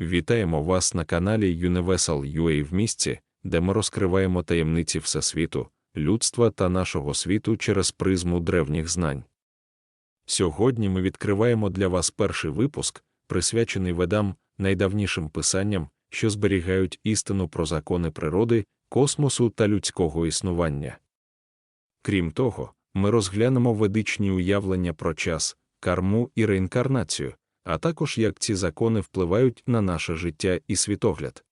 Вітаємо вас на каналі Universal UA в місці, де ми розкриваємо таємниці Всесвіту, людства та нашого світу через призму древніх знань. Сьогодні ми відкриваємо для вас перший випуск, присвячений ведам, найдавнішим писанням, що зберігають істину про закони природи, космосу та людського існування. Крім того, ми розглянемо ведичні уявлення про час, карму і реінкарнацію, а також як ці закони впливають на наше життя і світогляд.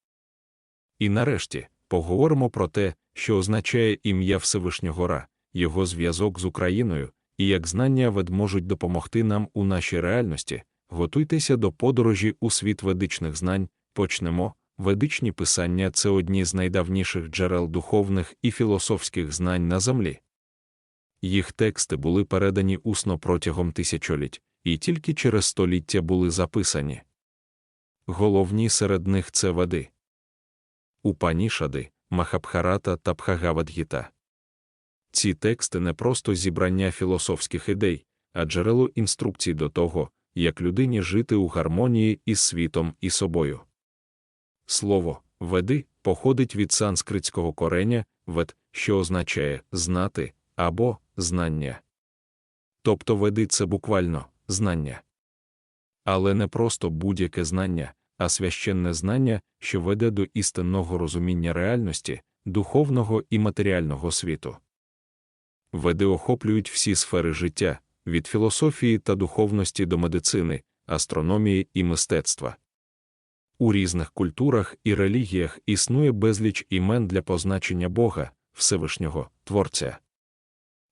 І нарешті поговоримо про те, що означає ім'я Всевишнього Ра, його зв'язок з Україною, і як знання вед можуть допомогти нам у нашій реальності. Готуйтеся до подорожі у світ ведичних знань. Почнемо. Ведичні писання це одні з найдавніших джерел духовних і філософських знань на землі. Їх тексти були передані усно протягом тисячоліть, і тільки через століття були записані. Головні серед них це веди Упанішади, Махабхарата та Бхагавадгіта. Ці тексти не просто зібрання філософських ідей, а джерело інструкцій до того, як людині жити у гармонії із світом і собою. Слово веди походить від санскритського кореня вед, що означає знати або знання. Тобто веди це буквально знання. Але не просто будь-яке знання, а священне знання, що веде до істинного розуміння реальності, духовного і матеріального світу. Веди охоплюють всі сфери життя, від філософії та духовності до медицини, астрономії і мистецтва. У різних культурах і релігіях існує безліч імен для позначення Бога, Всевишнього, Творця.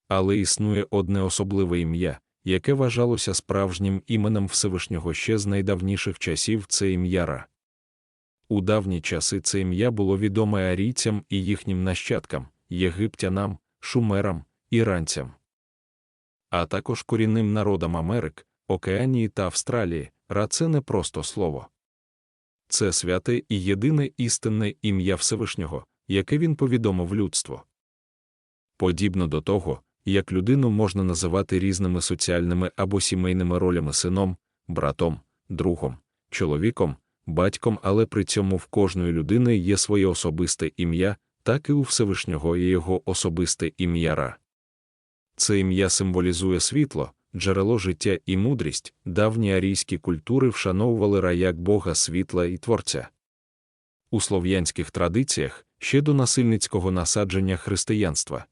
Але існує одне особливе ім'я, яке вважалося справжнім іменем Всевишнього ще з найдавніших часів це ім'я Ра. У давні часи це ім'я було відоме арійцям і їхнім нащадкам, єгиптянам, шумерам, іранцям, а також корінним народам Америк, Океанії та Австралії. Ра це не просто слово. Це святе і єдине істинне ім'я Всевишнього, яке він повідомив людству. Подібно до того, як людину можна називати різними соціальними або сімейними ролями сином, братом, другом, чоловіком, батьком, але при цьому в кожної людини є своє особисте ім'я, так і у Всевишнього є його особисте ім'я Ра. Це ім'я символізує світло, джерело життя і мудрість, давні арійські культури вшановували Ра як Бога світла і творця. У слов'янських традиціях ще до насильницького насадження християнства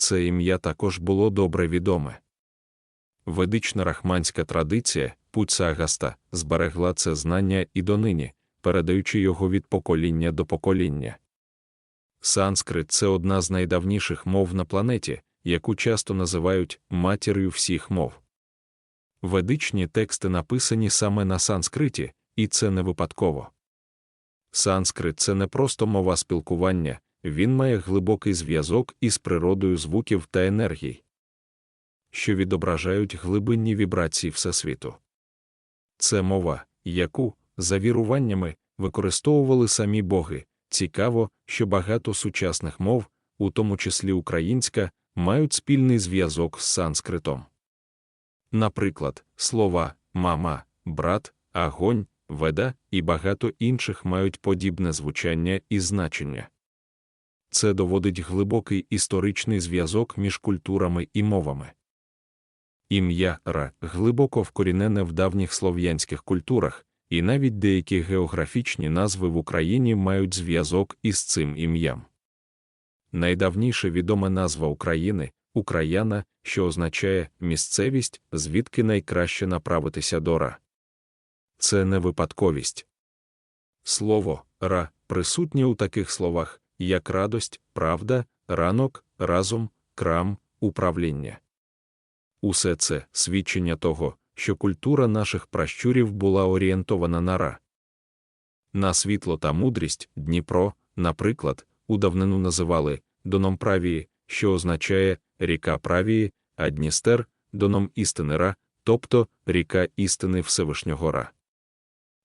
це ім'я також було добре відоме. Ведична рахманська традиція, путь Сагаста, зберегла це знання і донині, передаючи його від покоління до покоління. Санскрит це одна з найдавніших мов на планеті, яку часто називають матір'ю всіх мов. Ведичні тексти написані саме на санскриті, і це не випадково. Санскрит це не просто мова спілкування, він має глибокий зв'язок із природою звуків та енергій, що відображають глибинні вібрації Всесвіту. Це мова, яку, за віруваннями, використовували самі боги. Цікаво, що багато сучасних мов, у тому числі українська, мають спільний зв'язок з санскритом. Наприклад, слова мама, брат, агонь, веда і багато інших мають подібне звучання і значення. Це доводить глибокий історичний зв'язок між культурами і мовами. Ім'я Ра глибоко вкорінене в давніх слов'янських культурах, і навіть деякі географічні назви в Україні мають зв'язок із цим ім'ям. Найдавніше відома назва України Україна, що означає місцевість, звідки найкраще направитися до Ра. Це не випадковість. Слово ра присутнє у таких словах, як радость, правда, ранок, разум, крам, управління. Усе це свідчення того, що культура наших пращурів була орієнтована на ра. На світло та мудрість Дніпро, наприклад, у давнину називали доном правії, що означає ріка правії, а Дністер доном істини ра, тобто ріка істини Всевишнього ра.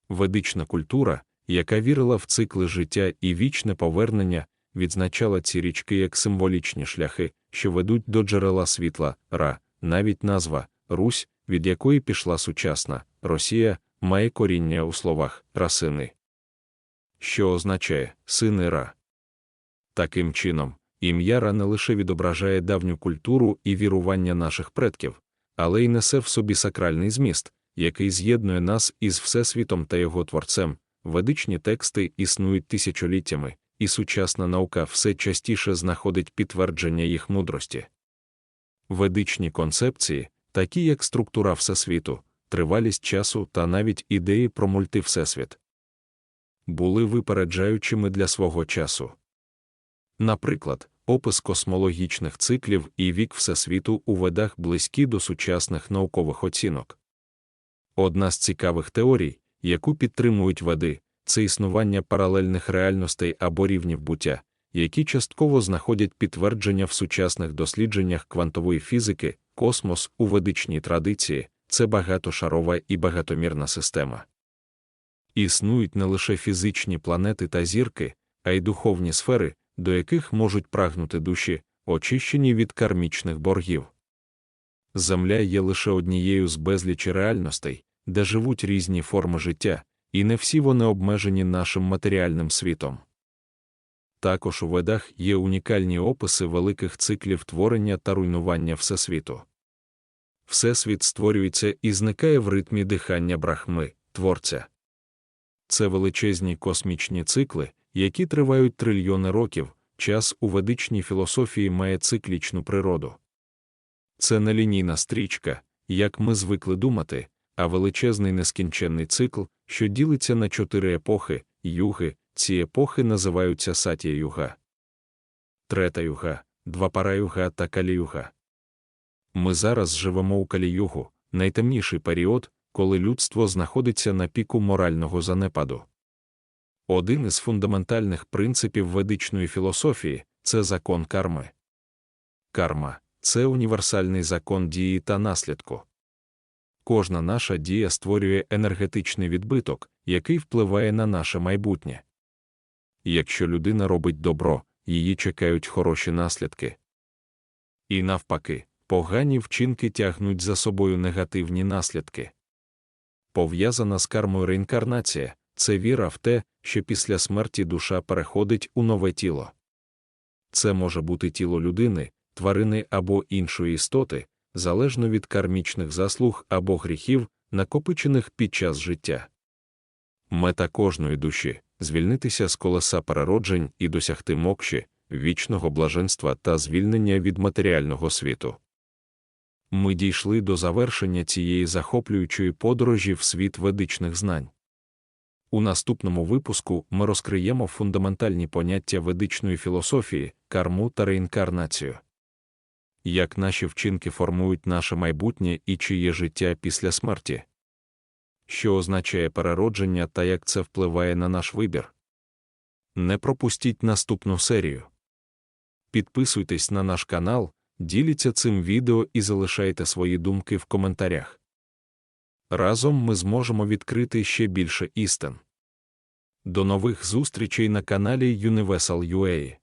Ведична культура, яка вірила в цикли життя і вічне повернення, відзначала ці річки як символічні шляхи, що ведуть до джерела світла, ра, навіть назва Русь, від якої пішла сучасна Росія, має коріння у словах расини, що означає сини Ра. Таким чином, ім'я Ра не лише відображає давню культуру і вірування наших предків, але й несе в собі сакральний зміст, який з'єднує нас із Всесвітом та його творцем. Ведичні тексти існують тисячоліттями, і сучасна наука все частіше знаходить підтвердження їх мудрості. Ведичні концепції, такі як структура Всесвіту, тривалість часу та навіть ідеї про мультивсесвіт, були випереджаючими для свого часу. Наприклад, опис космологічних циклів і вік Всесвіту у ведах близькі до сучасних наукових оцінок. Одна з цікавих теорій, яку підтримують веди, це існування паралельних реальностей або рівнів буття, які частково знаходять підтвердження в сучасних дослідженнях квантової фізики, космос у ведичній традиції це багатошарова і багатомірна система. Існують не лише фізичні планети та зірки, а й духовні сфери, до яких можуть прагнути душі, очищені від кармічних боргів. Земля є лише однією з безлічі реальностей, де живуть різні форми життя, і не всі вони обмежені нашим матеріальним світом. Також у ведах є унікальні описи великих циклів творення та руйнування Всесвіту. Всесвіт створюється і зникає в ритмі дихання брахми, творця. Це величезні космічні цикли, які тривають трильйони років, час у ведичній філософії має циклічну природу. Це не лінійна стрічка, як ми звикли думати, а величезний нескінченний цикл, що ділиться на чотири епохи, юги, ці епохи називаються сатія юга. Трета юга, двапара юга та каліюга. Ми зараз живемо у каліюгу, найтемніший період, коли людство знаходиться на піку морального занепаду. Один із фундаментальних принципів ведичної філософії це закон карми. Карма це універсальний закон дії та наслідку. Кожна наша дія створює енергетичний відбиток, який впливає на наше майбутнє. Якщо людина робить добро, її чекають хороші наслідки. І навпаки, погані вчинки тягнуть за собою негативні наслідки. Пов'язана з кармою реінкарнація це віра в те, що після смерті душа переходить у нове тіло. Це може бути тіло людини, тварини або іншої істоти, залежно від кармічних заслуг або гріхів, накопичених під час життя. Мета кожної душі звільнитися з колеса перероджень і досягти мокші, вічного блаженства та звільнення від матеріального світу. Ми дійшли до завершення цієї захоплюючої подорожі в світ ведичних знань. У наступному випуску ми розкриємо фундаментальні поняття ведичної філософії, карму та реінкарнацію. Як наші вчинки формують наше майбутнє і чиє життя після смерті, що означає переродження та як це впливає на наш вибір. Не пропустіть наступну серію. Підписуйтесь на наш канал, діліться цим відео і залишайте свої думки в коментарях. Разом ми зможемо відкрити ще більше істин. До нових зустрічей на каналі Universal.